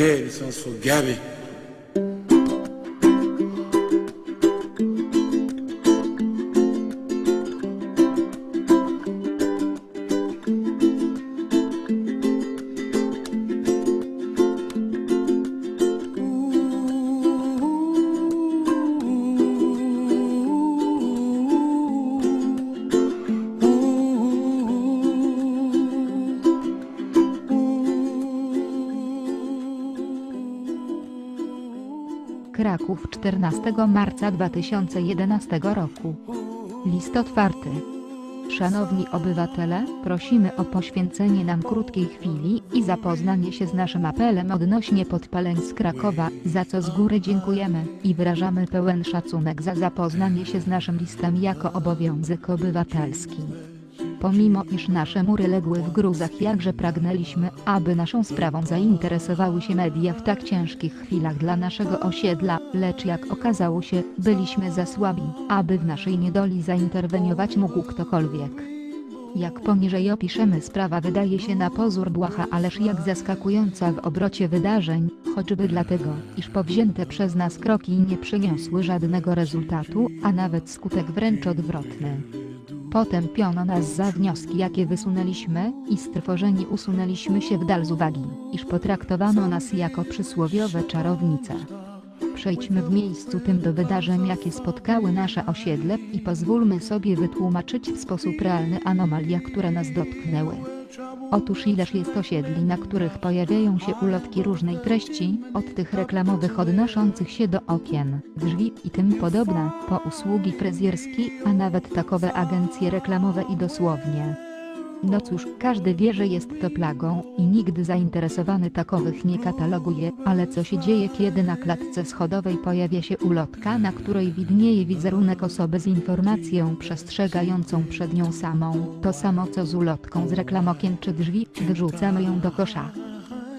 Okay, this one's for Gabby. Kraków 14 marca 2011 roku. List otwarty. Szanowni obywatele, prosimy o poświęcenie nam krótkiej chwili i zapoznanie się z naszym apelem odnośnie podpaleń z Krakowa, za co z góry dziękujemy i wyrażamy pełen szacunek za zapoznanie się z naszym listem jako obowiązek obywatelski. Pomimo iż nasze mury legły w gruzach jakże pragnęliśmy, aby naszą sprawą zainteresowały się media w tak ciężkich chwilach dla naszego osiedla, lecz jak okazało się, byliśmy za słabi, aby w naszej niedoli zainterweniować mógł ktokolwiek. Jak poniżej opiszemy sprawa wydaje się na pozór błaha ależ jak zaskakująca w obrocie wydarzeń, choćby dlatego, iż powzięte przez nas kroki nie przyniosły żadnego rezultatu, a nawet skutek wręcz odwrotny. Potępiono nas za wnioski jakie wysunęliśmy i strwożeni usunęliśmy się w dal z uwagi, iż potraktowano nas jako przysłowiowe czarownice. Przejdźmy w miejscu tym do wydarzeń jakie spotkały nasze osiedle i pozwólmy sobie wytłumaczyć w sposób realny anomalia które nas dotknęły. Otóż ileż jest osiedli na których pojawiają się ulotki różnej treści, od tych reklamowych odnoszących się do okien, drzwi i tym podobne, po usługi fryzjerskie, a nawet takowe agencje reklamowe i dosłownie. No cóż, każdy wie, że jest to plagą i nigdy zainteresowany takowych nie kataloguje, ale co się dzieje kiedy na klatce schodowej pojawia się ulotka na której widnieje wizerunek osoby z informacją przestrzegającą przed nią samą, to samo co z ulotką z reklamokien czy drzwi, wyrzucamy ją do kosza.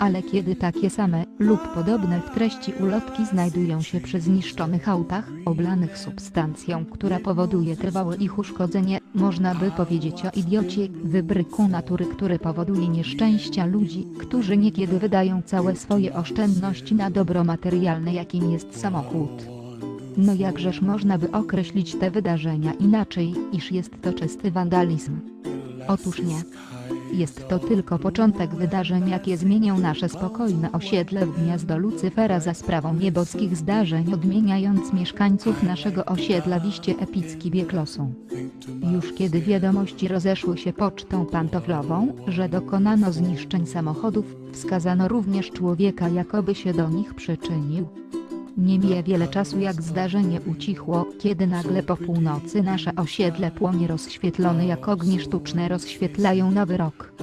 Ale kiedy takie same, lub podobne w treści ulotki znajdują się przy zniszczonych autach, oblanych substancją, która powoduje trwałe ich uszkodzenie, można by powiedzieć o idiocie, wybryku natury, który powoduje nieszczęścia ludzi, którzy niekiedy wydają całe swoje oszczędności na dobro materialne jakim jest samochód. No jakżeż można by określić te wydarzenia inaczej, iż jest to czysty wandalizm? Otóż nie. Jest to tylko początek wydarzeń jakie zmienią nasze spokojne osiedle w gniazdo Lucyfera za sprawą nieboskich zdarzeń odmieniając mieszkańców naszego osiedla w iście epicki bieg losu. Już kiedy wiadomości rozeszły się pocztą pantoflową, że dokonano zniszczeń samochodów, wskazano również człowieka jakoby się do nich przyczynił. Nie mija wiele czasu jak zdarzenie ucichło, kiedy nagle po północy nasze osiedle płonie rozświetlone jak ognie sztuczne rozświetlają nowy rok.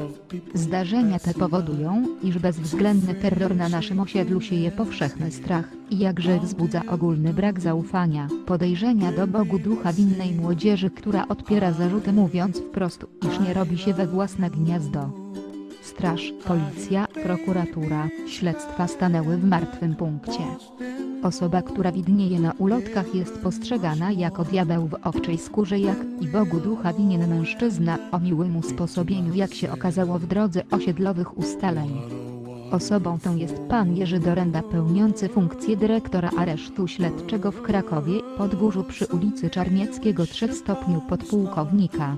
Zdarzenia te powodują, iż bezwzględny terror na naszym osiedlu sieje powszechny strach i jakże wzbudza ogólny brak zaufania, podejrzenia do Bogu ducha winnej młodzieży która odpiera zarzuty mówiąc wprost, iż nie robi się we własne gniazdo. Straż, policja, prokuratura, śledztwa stanęły w martwym punkcie. Osoba, która widnieje na ulotkach jest postrzegana jako diabeł w owczej skórze jak i Bogu ducha winien mężczyzna o miłym usposobieniu jak się okazało w drodze osiedlowych ustaleń. Osobą tą jest pan Jerzy Dorenda pełniący funkcję dyrektora aresztu śledczego w Krakowie, Podgórzu przy ulicy Czarnieckiego 3 w stopniu podpułkownika.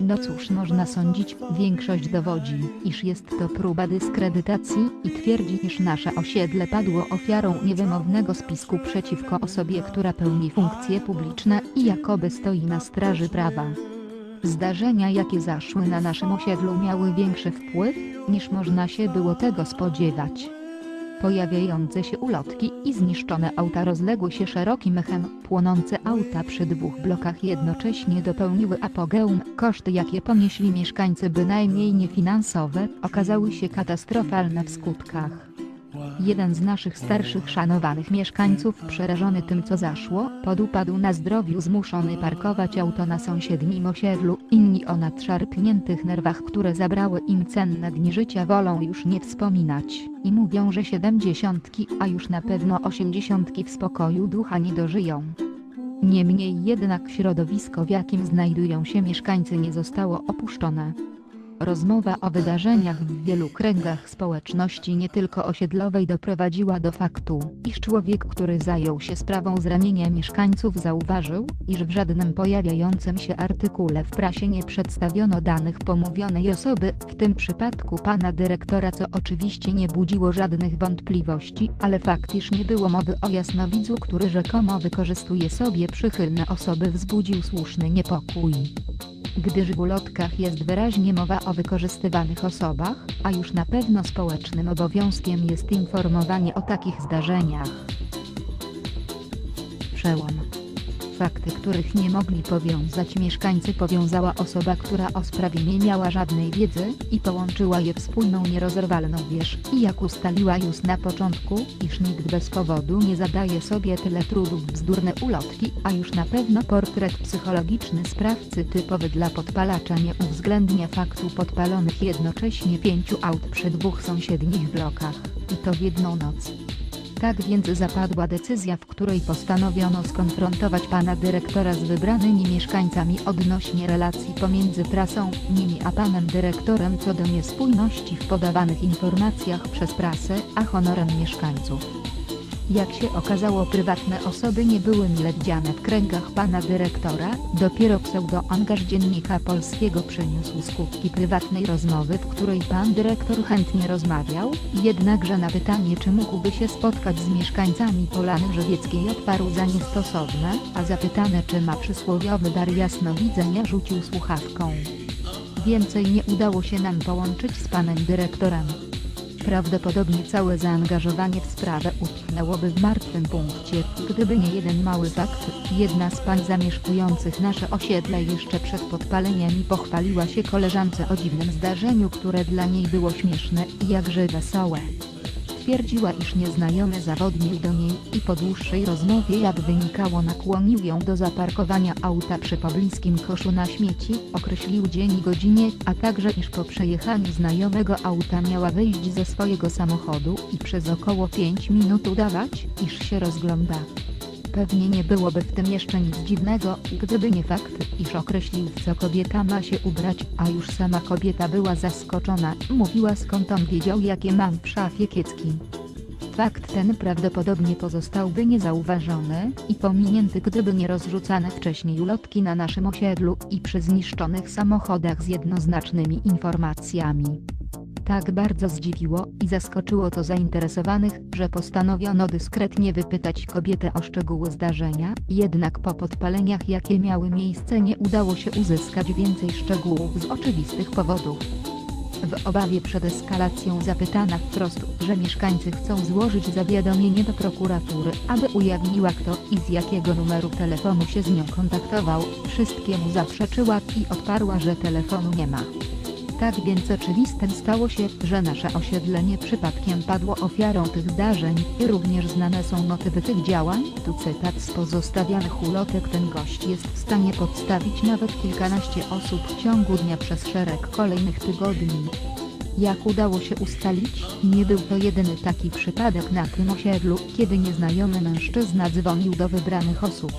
No cóż można sądzić, większość dowodzi, iż jest to próba dyskredytacji i twierdzi iż nasze osiedle padło ofiarą niewymownego spisku przeciwko osobie która pełni funkcje publiczne i jakoby stoi na straży prawa. Zdarzenia jakie zaszły na naszym osiedlu miały większy wpływ, niż można się było tego spodziewać. Pojawiające się ulotki i zniszczone auta rozległy się szerokim echem, płonące auta przy dwóch blokach jednocześnie dopełniły apogeum, koszty jakie ponieśli mieszkańcy bynajmniej niefinansowe, okazały się katastrofalne w skutkach. Jeden z naszych starszych szanowanych mieszkańców przerażony tym co zaszło, podupadł na zdrowiu zmuszony parkować auto na sąsiednim osiedlu, inni o nadszarpniętych nerwach które zabrały im cenne dni życia wolą już nie wspominać, i mówią że siedemdziesiątki a już na pewno osiemdziesiątki w spokoju ducha nie dożyją. Niemniej jednak środowisko w jakim znajdują się mieszkańcy nie zostało opuszczone. Rozmowa o wydarzeniach w wielu kręgach społeczności nie tylko osiedlowej doprowadziła do faktu, iż człowiek, który zajął się sprawą zranienia mieszkańców zauważył, iż w żadnym pojawiającym się artykule w prasie nie przedstawiono danych pomówionej osoby, w tym przypadku pana dyrektora co oczywiście nie budziło żadnych wątpliwości, ale fakt iż nie było mowy o jasnowidzu, który rzekomo wykorzystuje sobie przychylne osoby wzbudził słuszny niepokój gdyż w ulotkach jest wyraźnie mowa o wykorzystywanych osobach, a już na pewno społecznym obowiązkiem jest informowanie o takich zdarzeniach. Przełom. Fakty, których nie mogli powiązać. Mieszkańcy powiązała osoba, która o sprawie nie miała żadnej wiedzy i połączyła je wspólną nierozerwalną wież. I jak ustaliła już na początku, iż nikt bez powodu nie zadaje sobie tyle trudu w bzdurne ulotki, a już na pewno portret psychologiczny sprawcy typowy dla podpalacza nie uwzględnia faktu podpalonych jednocześnie pięciu aut przy dwóch sąsiednich blokach, i to w jedną noc. Tak więc zapadła decyzja, w której postanowiono skonfrontować pana dyrektora z wybranymi mieszkańcami odnośnie relacji pomiędzy prasą, nimi a panem dyrektorem co do niespójności w podawanych informacjach przez prasę, a honorem mieszkańców. Jak się okazało prywatne osoby nie były mile widziane w kręgach pana dyrektora, dopiero pseudoangaż dziennika polskiego przyniósł skutki prywatnej rozmowy w której pan dyrektor chętnie rozmawiał, jednakże na pytanie czy mógłby się spotkać z mieszkańcami Polany Żywieckiej odparł za niestosowne, a zapytane czy ma przysłowiowy dar jasnowidzenia rzucił słuchawką. Więcej nie udało się nam połączyć z panem dyrektorem. Prawdopodobnie całe zaangażowanie w sprawę utknęłoby w martwym punkcie, gdyby nie jeden mały fakt. Jedna z pań zamieszkujących nasze osiedle jeszcze przed podpaleniami pochwaliła się koleżance o dziwnym zdarzeniu, które dla niej było śmieszne i jakże wesołe. Twierdziła, iż nieznajomy zawodnik do niej i po dłuższej rozmowie jak wynikało nakłonił ją do zaparkowania auta przy pobliskim koszu na śmieci, określił dzień i godzinę, a także iż po przejechaniu znajomego auta miała wyjść ze swojego samochodu i przez około 5 minut udawać, iż się rozgląda. Pewnie nie byłoby w tym jeszcze nic dziwnego, gdyby nie fakt, iż określił w co kobieta ma się ubrać, a już sama kobieta była zaskoczona, mówiła skąd on wiedział jakie mam w szafie kiecki. Fakt ten prawdopodobnie pozostałby niezauważony i pominięty gdyby nie rozrzucane wcześniej ulotki na naszym osiedlu i przy zniszczonych samochodach z jednoznacznymi informacjami. Tak bardzo zdziwiło i zaskoczyło to zainteresowanych, że postanowiono dyskretnie wypytać kobietę o szczegóły zdarzenia, jednak po podpaleniach jakie miały miejsce nie udało się uzyskać więcej szczegółów z oczywistych powodów. W obawie przed eskalacją zapytana wprost, że mieszkańcy chcą złożyć zawiadomienie do prokuratury, aby ujawniła kto i z jakiego numeru telefonu się z nią kontaktował, wszystkiemu zaprzeczyła i odparła, że telefonu nie ma. Tak więc oczywistym stało się, że nasze osiedlenie przypadkiem padło ofiarą tych zdarzeń również znane są motywy tych działań. Tu cytat z pozostawionych ulotek ten gość jest w stanie podstawić nawet kilkanaście osób w ciągu dnia przez szereg kolejnych tygodni. Jak udało się ustalić, nie był to jedyny taki przypadek na tym osiedlu, kiedy nieznajomy mężczyzna dzwonił do wybranych osób.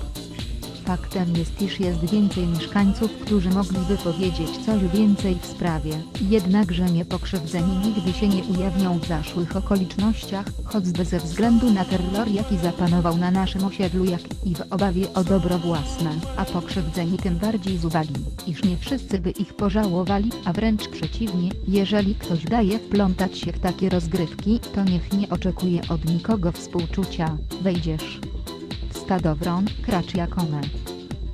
Faktem jest iż jest więcej mieszkańców, którzy mogliby powiedzieć coś więcej w sprawie, jednakże niepokrzywdzeni nigdy się nie ujawnią w zaszłych okolicznościach, choćby ze względu na terror jaki zapanował na naszym osiedlu jak i w obawie o dobro własne, a pokrzywdzeni tym bardziej z uwagi, iż nie wszyscy by ich pożałowali, a wręcz przeciwnie, jeżeli ktoś daje wplątać się w takie rozgrywki, to niech nie oczekuje od nikogo współczucia, wejdziesz stadowron, kracz jak one.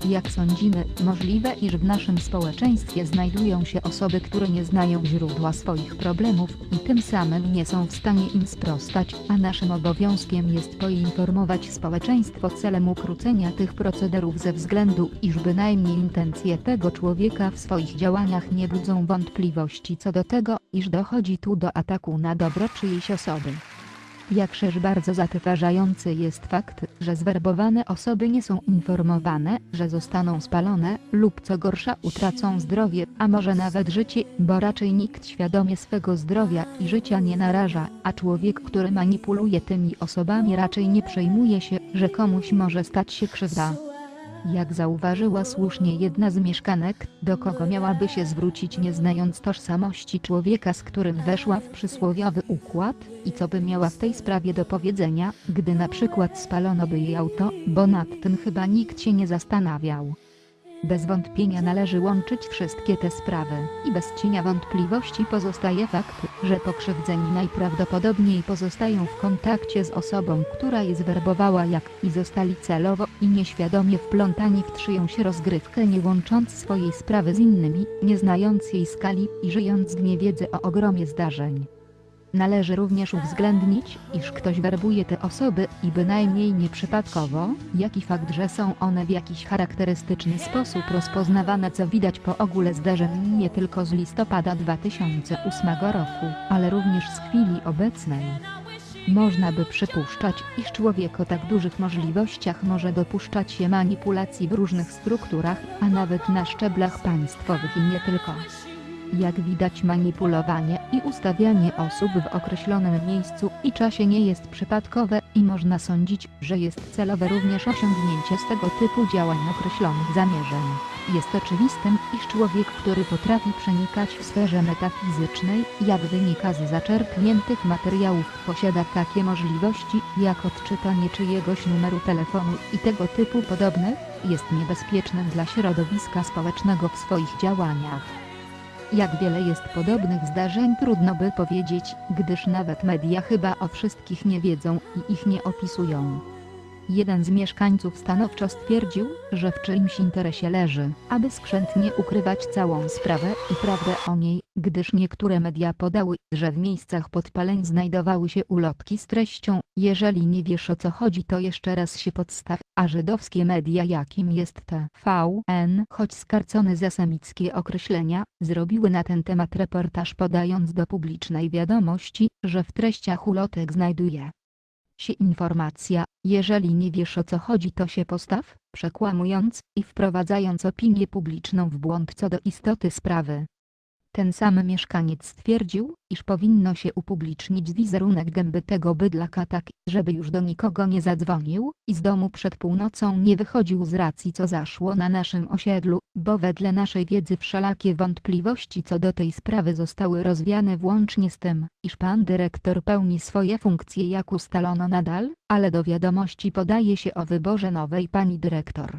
Jak sądzimy, możliwe iż w naszym społeczeństwie znajdują się osoby, które nie znają źródła swoich problemów i tym samym nie są w stanie im sprostać, a naszym obowiązkiem jest poinformować społeczeństwo celem ukrócenia tych procederów ze względu, iż bynajmniej intencje tego człowieka w swoich działaniach nie budzą wątpliwości co do tego, iż dochodzi tu do ataku na dobro czyjejś osoby. Jakżeż bardzo zatrważający jest fakt, że zwerbowane osoby nie są informowane, że zostaną spalone, lub co gorsza utracą zdrowie, a może nawet życie, bo raczej nikt świadomie swego zdrowia i życia nie naraża, a człowiek, który manipuluje tymi osobami raczej nie przejmuje się, że komuś może stać się krzywda. Jak zauważyła słusznie jedna z mieszkanek, do kogo miałaby się zwrócić nie znając tożsamości człowieka z którym weszła w przysłowiowy układ, i co by miała w tej sprawie do powiedzenia, gdy na przykład spalono by jej auto, bo nad tym chyba nikt się nie zastanawiał. Bez wątpienia należy łączyć wszystkie te sprawy i bez cienia wątpliwości pozostaje fakt, że pokrzywdzeni najprawdopodobniej pozostają w kontakcie z osobą, która je zwerbowała jak i zostali celowo i nieświadomie wplątani w czyjąś rozgrywkę nie łącząc swojej sprawy z innymi, nie znając jej skali i żyjąc w niewiedzy o ogromie zdarzeń. Należy również uwzględnić, iż ktoś werbuje te osoby i bynajmniej nieprzypadkowo, jak i fakt, że są one w jakiś charakterystyczny sposób rozpoznawane co widać po ogóle zdarzeń nie tylko z listopada 2008 roku, ale również z chwili obecnej. Można by przypuszczać, iż człowiek o tak dużych możliwościach może dopuszczać się manipulacji w różnych strukturach, a nawet na szczeblach państwowych i nie tylko. Jak widać manipulowanie i ustawianie osób w określonym miejscu i czasie nie jest przypadkowe i można sądzić, że jest celowe również osiągnięcie z tego typu działań określonych zamierzeń. Jest oczywistym, iż człowiek, który potrafi przenikać w sferze metafizycznej, jak wynika z zaczerpniętych materiałów, posiada takie możliwości, jak odczytanie czyjegoś numeru telefonu i tego typu podobne, jest niebezpiecznym dla środowiska społecznego w swoich działaniach. Jak wiele jest podobnych zdarzeń trudno by powiedzieć, gdyż nawet media chyba o wszystkich nie wiedzą i ich nie opisują. Jeden z mieszkańców stanowczo stwierdził, że w czyimś interesie leży, aby skrzętnie ukrywać całą sprawę i prawdę o niej, gdyż niektóre media podały, że w miejscach podpaleń znajdowały się ulotki z treścią Jeżeli nie wiesz o co chodzi to jeszcze raz się podstaw, a żydowskie media jakim jest TVN, choć skarcone za semickie określenia, zrobiły na ten temat reportaż podając do publicznej wiadomości, że w treściach ulotek znajduje się informacja, jeżeli nie wiesz o co chodzi to się postaw, przekłamując i wprowadzając opinię publiczną w błąd co do istoty sprawy. Ten sam mieszkaniec stwierdził, iż powinno się upublicznić wizerunek gęby tego bydlaka tak, żeby już do nikogo nie zadzwonił i z domu przed północą nie wychodził z racji co zaszło na naszym osiedlu, bo wedle naszej wiedzy wszelakie wątpliwości co do tej sprawy zostały rozwiane włącznie z tym, iż pan dyrektor pełni swoje funkcje jak ustalono nadal, ale do wiadomości podaje się o wyborze nowej pani dyrektor.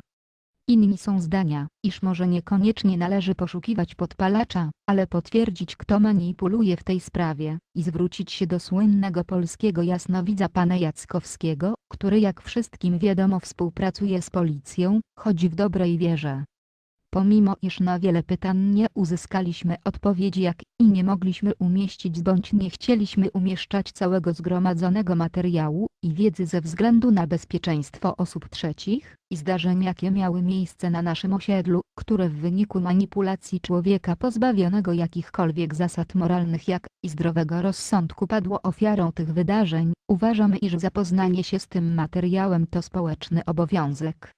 Inni są zdania, iż może niekoniecznie należy poszukiwać podpalacza, ale potwierdzić kto manipuluje w tej sprawie i zwrócić się do słynnego polskiego jasnowidza pana Jackowskiego, który jak wszystkim wiadomo współpracuje z policją, choć w dobrej wierze. Pomimo iż na wiele pytań nie uzyskaliśmy odpowiedzi jak i nie mogliśmy umieścić bądź nie chcieliśmy umieszczać całego zgromadzonego materiału i wiedzy ze względu na bezpieczeństwo osób trzecich i zdarzeń jakie miały miejsce na naszym osiedlu, które w wyniku manipulacji człowieka pozbawionego jakichkolwiek zasad moralnych jak i zdrowego rozsądku padło ofiarą tych wydarzeń, uważamy iż zapoznanie się z tym materiałem to społeczny obowiązek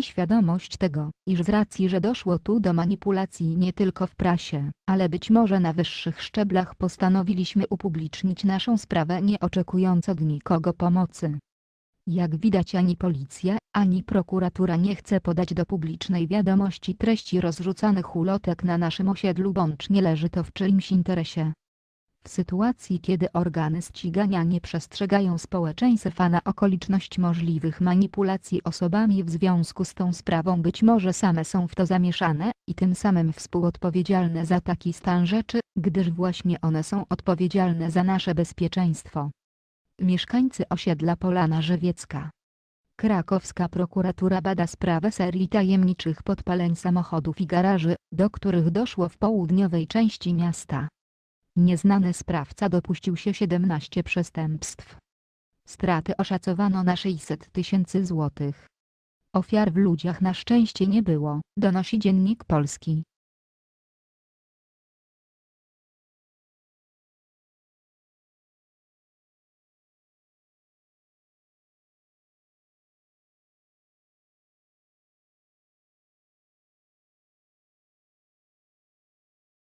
i świadomość tego, iż z racji, że doszło tu do manipulacji nie tylko w prasie, ale być może na wyższych szczeblach postanowiliśmy upublicznić naszą sprawę nie oczekując od nikogo pomocy. Jak widać ani policja, ani prokuratura nie chce podać do publicznej wiadomości treści rozrzucanych ulotek na naszym osiedlu bądź nie leży to w czyimś interesie. W sytuacji kiedy organy ścigania nie przestrzegają społeczeństwa na okoliczność możliwych manipulacji osobami w związku z tą sprawą być może same są w to zamieszane i tym samym współodpowiedzialne za taki stan rzeczy, gdyż właśnie one są odpowiedzialne za nasze bezpieczeństwo. Mieszkańcy osiedla Polana Żywiecka Krakowska prokuratura bada sprawę serii tajemniczych podpaleń samochodów i garaży, do których doszło w południowej części miasta. Nieznany sprawca dopuścił się 17 przestępstw. Straty oszacowano na 600 tysięcy złotych. Ofiar w ludziach na szczęście nie było, donosi Dziennik Polski.